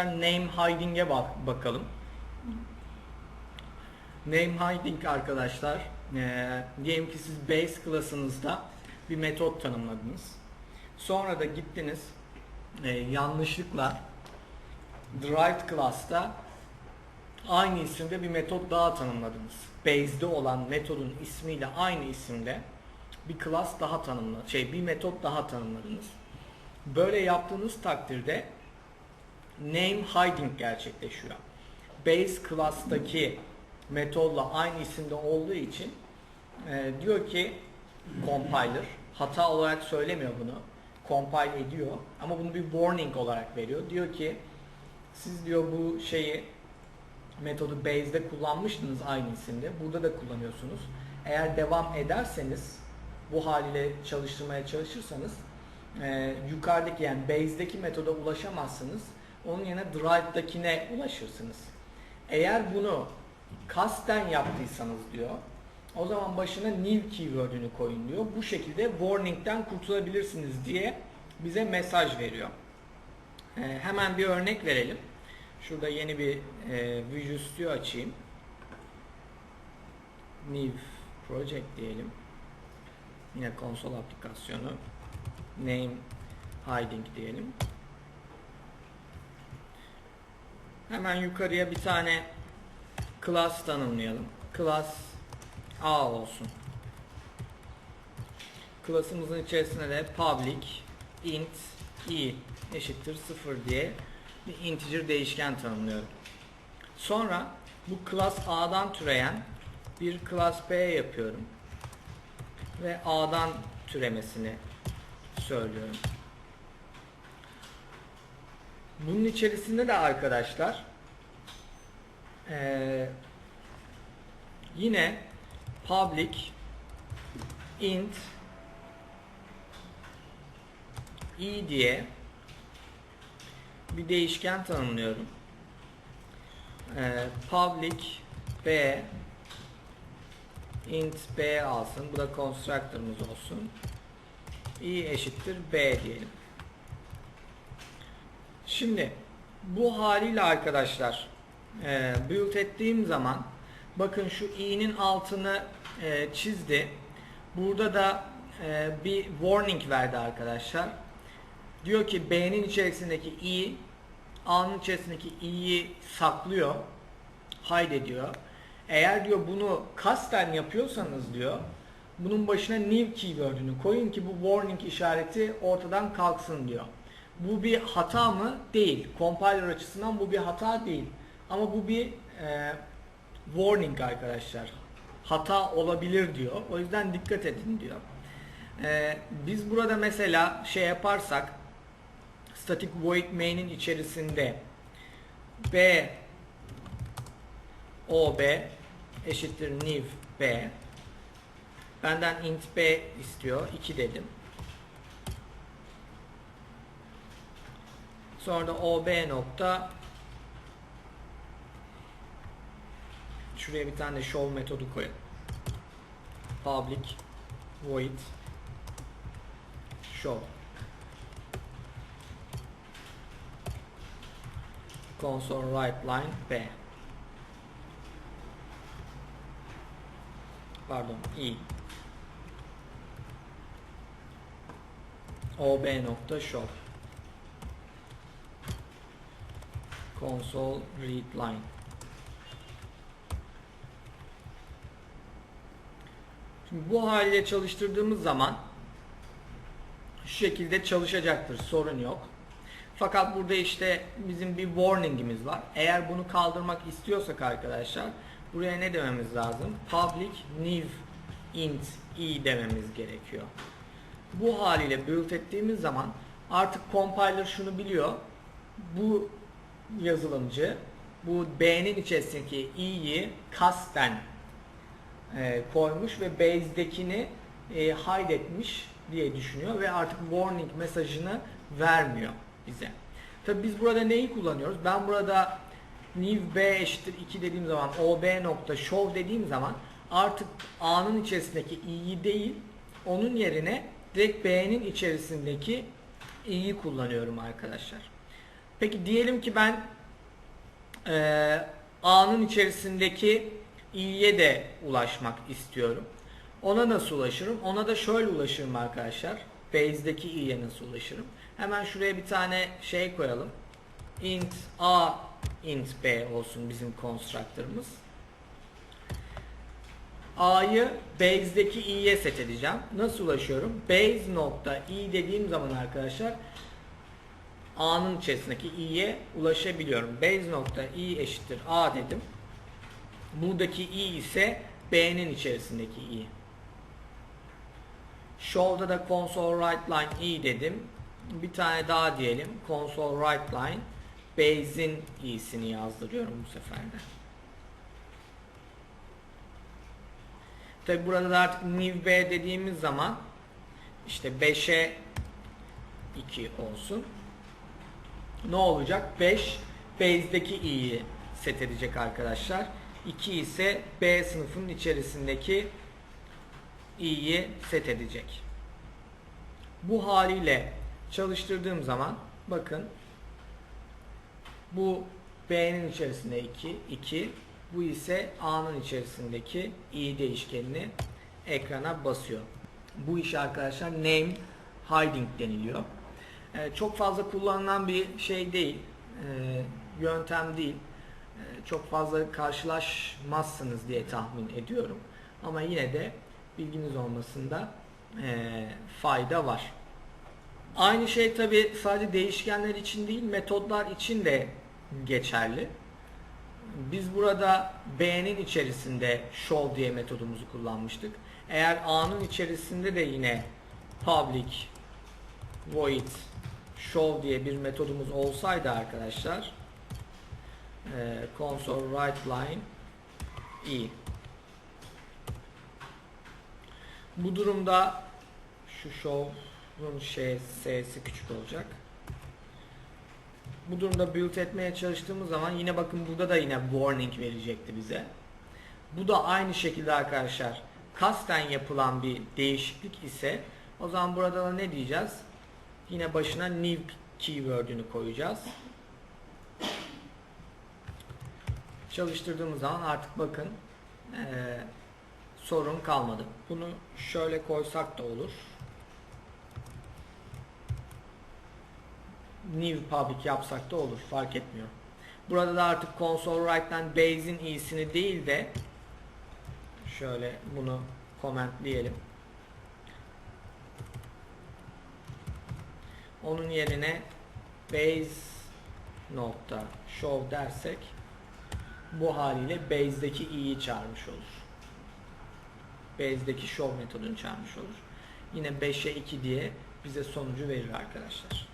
arkadaşlar name hiding'e bak bakalım. Name hiding arkadaşlar eee, diyelim ki siz base klasınızda bir metot tanımladınız. Sonra da gittiniz eee, yanlışlıkla derived class'ta aynı isimde bir metot daha tanımladınız. Base'de olan metodun ismiyle aynı isimde bir class daha tanımladınız. Şey bir metot daha tanımladınız. Böyle yaptığınız takdirde name hiding gerçekleşiyor. Base class'taki metodla aynı isimde olduğu için e, diyor ki compiler hata olarak söylemiyor bunu. Compile ediyor ama bunu bir warning olarak veriyor. Diyor ki siz diyor bu şeyi metodu base'de kullanmıştınız aynı isimde. Burada da kullanıyorsunuz. Eğer devam ederseniz bu haliyle çalıştırmaya çalışırsanız e, yukarıdaki yani base'deki metoda ulaşamazsınız. Onun yerine drive'dakine ulaşırsınız. Eğer bunu kasten yaptıysanız diyor o zaman başına new keyword'ünü koyun diyor. Bu şekilde warning'den kurtulabilirsiniz diye bize mesaj veriyor. E, hemen bir örnek verelim. Şurada yeni bir e, Visual Studio açayım. New Project diyelim. Yine konsol aplikasyonu. Name Hiding diyelim. Hemen yukarıya bir tane class tanımlayalım. Class A olsun. Class'ımızın içerisine de public int i eşittir 0 diye bir integer değişken tanımlıyorum. Sonra bu class A'dan türeyen bir class B yapıyorum. Ve A'dan türemesini söylüyorum. Bunun içerisinde de arkadaşlar eee, yine public int i diye bir değişken tanımlıyorum. Ee, public b int b alsın. Bu da constructor'ımız olsun. i eşittir b diyelim. Şimdi bu haliyle arkadaşlar e, build ettiğim zaman bakın şu i'nin altını e, çizdi. Burada da e, bir warning verdi arkadaşlar. Diyor ki B'nin içerisindeki i A'nın içerisindeki i'yi saklıyor. Hide ediyor. Eğer diyor bunu kasten yapıyorsanız diyor bunun başına new keyword'ünü koyun ki bu warning işareti ortadan kalksın diyor. Bu bir hata mı? Değil. Compiler açısından bu bir hata değil. Ama bu bir e, warning arkadaşlar. Hata olabilir diyor. O yüzden dikkat edin diyor. E, biz burada mesela şey yaparsak static void main'in içerisinde b o b eşittir new b benden int b istiyor 2 dedim sonra da ob nokta şuraya bir tane show metodu koyalım public void show console write line B. Pardon, i. ob nokta show. Console read line. Şimdi bu haliyle çalıştırdığımız zaman şu şekilde çalışacaktır. Sorun yok. Fakat burada işte bizim bir warning'imiz var. Eğer bunu kaldırmak istiyorsak arkadaşlar buraya ne dememiz lazım? Public new int i dememiz gerekiyor. Bu haliyle build ettiğimiz zaman artık compiler şunu biliyor. Bu yazılımcı bu B'nin içerisindeki i'yi kasten e, koymuş ve base'dekini e, hide etmiş diye düşünüyor ve artık warning mesajını vermiyor bize. Tabi biz burada neyi kullanıyoruz? Ben burada new b eşittir 2 dediğim zaman ob nokta show dediğim zaman artık a'nın içerisindeki i'yi değil onun yerine direkt b'nin içerisindeki i'yi kullanıyorum arkadaşlar. Peki diyelim ki ben e, A'nın içerisindeki i'ye de ulaşmak istiyorum. Ona nasıl ulaşırım? Ona da şöyle ulaşırım arkadaşlar. Base'deki i'ye nasıl ulaşırım? Hemen şuraya bir tane şey koyalım. int a int b olsun bizim constructor'ımız. A'yı base'deki i'ye set edeceğim. Nasıl ulaşıyorum? Base nokta i dediğim zaman arkadaşlar A'nın içerisindeki i'ye ulaşabiliyorum. Base nokta i eşittir a dedim. Buradaki i ise b'nin içerisindeki i. Show'da da console write line i dedim. Bir tane daha diyelim. Console write line base'in i'sini yazdırıyorum bu sefer de. Tabi burada da artık new b dediğimiz zaman işte 5'e 2 olsun. Ne olacak? 5 base'deki i'yi set edecek arkadaşlar. 2 ise B sınıfının içerisindeki i'yi set edecek. Bu haliyle çalıştırdığım zaman bakın bu B'nin içerisinde 2, 2 bu ise A'nın içerisindeki i değişkenini ekrana basıyor. Bu iş arkadaşlar name hiding deniliyor. Ee, çok fazla kullanılan bir şey değil, ee, yöntem değil. Ee, çok fazla karşılaşmazsınız diye tahmin ediyorum. Ama yine de bilginiz olmasında ee, fayda var. Aynı şey tabi sadece değişkenler için değil, metodlar için de geçerli. Biz burada B'nin içerisinde show diye metodumuzu kullanmıştık. Eğer A'nın içerisinde de yine public void show diye bir metodumuz olsaydı arkadaşlar e, console write line i bu durumda şu show'un şey s'si küçük olacak. Bu durumda build etmeye çalıştığımız zaman yine bakın burada da yine warning verecekti bize. Bu da aynı şekilde arkadaşlar kasten yapılan bir değişiklik ise o zaman burada da ne diyeceğiz? Yine başına new keyword'ünü koyacağız. Çalıştırdığımız zaman artık bakın ee, sorun kalmadı. Bunu şöyle koysak da olur. New public yapsak da olur. Fark etmiyor. Burada da artık console write'den base'in iyisini değil de şöyle bunu commentleyelim. Onun yerine base nokta show dersek bu haliyle base'deki i'yi çağırmış olur. Base'deki show metodunu çağırmış olur. Yine 5'e 2 diye bize sonucu verir arkadaşlar.